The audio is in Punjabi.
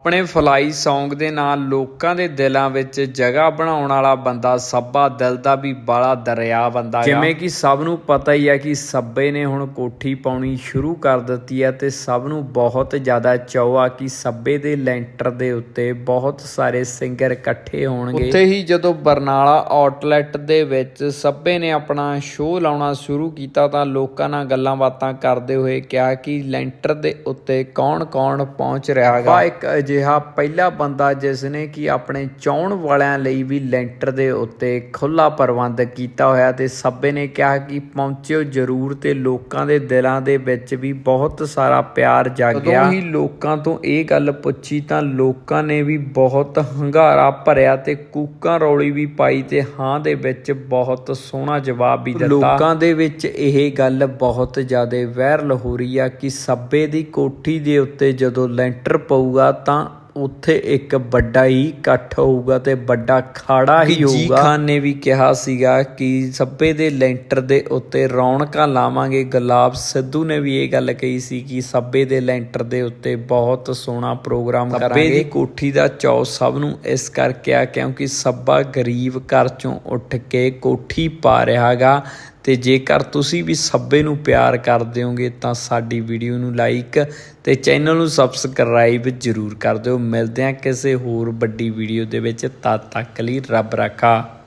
ਆਪਣੇ ਫਲਾਈ Song ਦੇ ਨਾਲ ਲੋਕਾਂ ਦੇ ਦਿਲਾਂ ਵਿੱਚ ਜਗ੍ਹਾ ਬਣਾਉਣ ਵਾਲਾ ਬੰਦਾ ਸੱਬਾ ਦਿਲ ਦਾ ਵੀ ਬਾਲਾ ਦਰਿਆ ਬੰਦਾ ਜਿਵੇਂ ਕਿ ਸਭ ਨੂੰ ਪਤਾ ਹੀ ਹੈ ਕਿ ਸੱਬੇ ਨੇ ਹੁਣ ਕੋਠੀ ਪਾਉਣੀ ਸ਼ੁਰੂ ਕਰ ਦਿੱਤੀ ਹੈ ਤੇ ਸਭ ਨੂੰ ਬਹੁਤ ਜ਼ਿਆਦਾ ਚਾਅ ਆ ਕਿ ਸੱਬੇ ਦੇ ਲੈਂਟਰ ਦੇ ਉੱਤੇ ਬਹੁਤ ਸਾਰੇ ਸਿੰਗਰ ਇਕੱਠੇ ਹੋਣਗੇ। ਉੱਥੇ ਹੀ ਜਦੋਂ ਬਰਨਾਲਾ ਆਊਟਲੈਟ ਦੇ ਵਿੱਚ ਸੱਬੇ ਨੇ ਆਪਣਾ ਸ਼ੋਅ ਲਾਉਣਾ ਸ਼ੁਰੂ ਕੀਤਾ ਤਾਂ ਲੋਕਾਂ ਨਾਲ ਗੱਲਾਂ ਬਾਤਾਂ ਕਰਦੇ ਹੋਏ ਕਿਹਾ ਕਿ ਲੈਂਟਰ ਦੇ ਉੱਤੇ ਕੌਣ-ਕੌਣ ਪਹੁੰਚ ਰਿਹਾ ਹੈਗਾ। ਇੱਕ ਅਜਿਹਾ ਪਹਿਲਾ ਬੰਦਾ ਜਿਸ ਨੇ ਕਿ ਆਪਣੇ ਚਾਉਣ ਵਾਲਿਆਂ ਲਈ ਵੀ ਲੈਂਟਰ ਦੇ ਉੱਤੇ ਖੁੱਲਾ ਪ੍ਰਬੰਧ ਕੀਤਾ ਹੋਇਆ ਤੇ ਸੱਬੇ ਨੇ ਕਿਹਾ ਕਿ ਪਹੁੰਚਿਓ ਜ਼ਰੂਰ ਤੇ ਲੋਕਾਂ ਦੇ ਦਿਲਾਂ ਦੇ ਵਿੱਚ ਵੀ ਬਹੁਤ ਸਾਰਾ ਪਿਆਰ ਜਾਗਿਆ ਜਦੋਂ ਹੀ ਲੋਕਾਂ ਤੋਂ ਇਹ ਗੱਲ ਪੁੱਛੀ ਤਾਂ ਲੋਕਾਂ ਨੇ ਵੀ ਬਹੁਤ ਹੰਗਾਰਾ ਭਰਿਆ ਤੇ ਕੂਕਾਂ ਰੌਲੀ ਵੀ ਪਾਈ ਤੇ ਹਾਂ ਦੇ ਵਿੱਚ ਬਹੁਤ ਸੋਹਣਾ ਜਵਾਬ ਵੀ ਦਿੱਤਾ। ਲੋਕਾਂ ਦੇ ਵਿੱਚ ਇਹ ਗੱਲ ਬਹੁਤ ਜ਼ਿਆਦਾ ਵਾਇਰਲ ਹੋ ਰਹੀ ਆ ਕਿ ਸੱਬੇ ਦੀ ਕੋਠੀ ਦੇ ਉੱਤੇ ਜਦੋਂ ਲੈਂਟਰ ਪਊਗਾ ਤਾਂ ਉੱਥੇ ਇੱਕ ਵੱਡਾ ਹੀ ਇਕੱਠ ਹੋਊਗਾ ਤੇ ਵੱਡਾ ਖਾੜਾ ਹੀ ਹੋਊਗਾ ਜੀ ਖਾਨ ਨੇ ਵੀ ਕਿਹਾ ਸੀਗਾ ਕਿ ਸੱਬੇ ਦੇ ਲੈਂਟਰ ਦੇ ਉੱਤੇ ਰੌਣਕਾਂ ਲਾਵਾਂਗੇ। ਗੁਲਾਬ ਸਿੱਧੂ ਨੇ ਵੀ ਇਹ ਗੱਲ ਕਹੀ ਸੀ ਕਿ ਸੱਬੇ ਦੇ ਲੈਂਟਰ ਦੇ ਉੱਤੇ ਬਹੁਤ ਸੋਹਣਾ ਪ੍ਰੋਗਰਾਮ ਕਰਾਂਗੇ ਸੱਬੇ ਦੀ ਕੋਠੀ ਦਾ ਚੌ ਸਭ ਨੂੰ ਇਸ ਕਰਕੇ ਆ ਕਿਉਂਕਿ ਸੱਬਾ ਗਰੀਬ ਘਰ ਚੋਂ ਉੱਠ ਕੇ ਕੋਠੀ ਪਾ ਰਿਹਾਗਾ ਤੇ ਜੇਕਰ ਤੁਸੀਂ ਵੀ ਸੱਬੇ ਨੂੰ ਪਿਆਰ ਕਰਦੇ ਹੋਗੇ ਤਾਂ ਸਾਡੀ ਵੀਡੀਓ ਨੂੰ ਲਾਈਕ ਤੇ ਚੈਨਲ ਨੂੰ ਸਬਸਕ੍ਰਾਈਬ ਜ਼ਰੂਰ ਕਰ ਦਿਓ। ਮਿਲਦੇ ਹਾਂ ਕਿਸੇ ਹੋਰ ਵੱਡੀ ਵੀਡੀਓ ਦੇ ਵਿੱਚ। ਤਦ ਤੱਕ ਲਈ ਰੱਬ ਰਾਖਾ।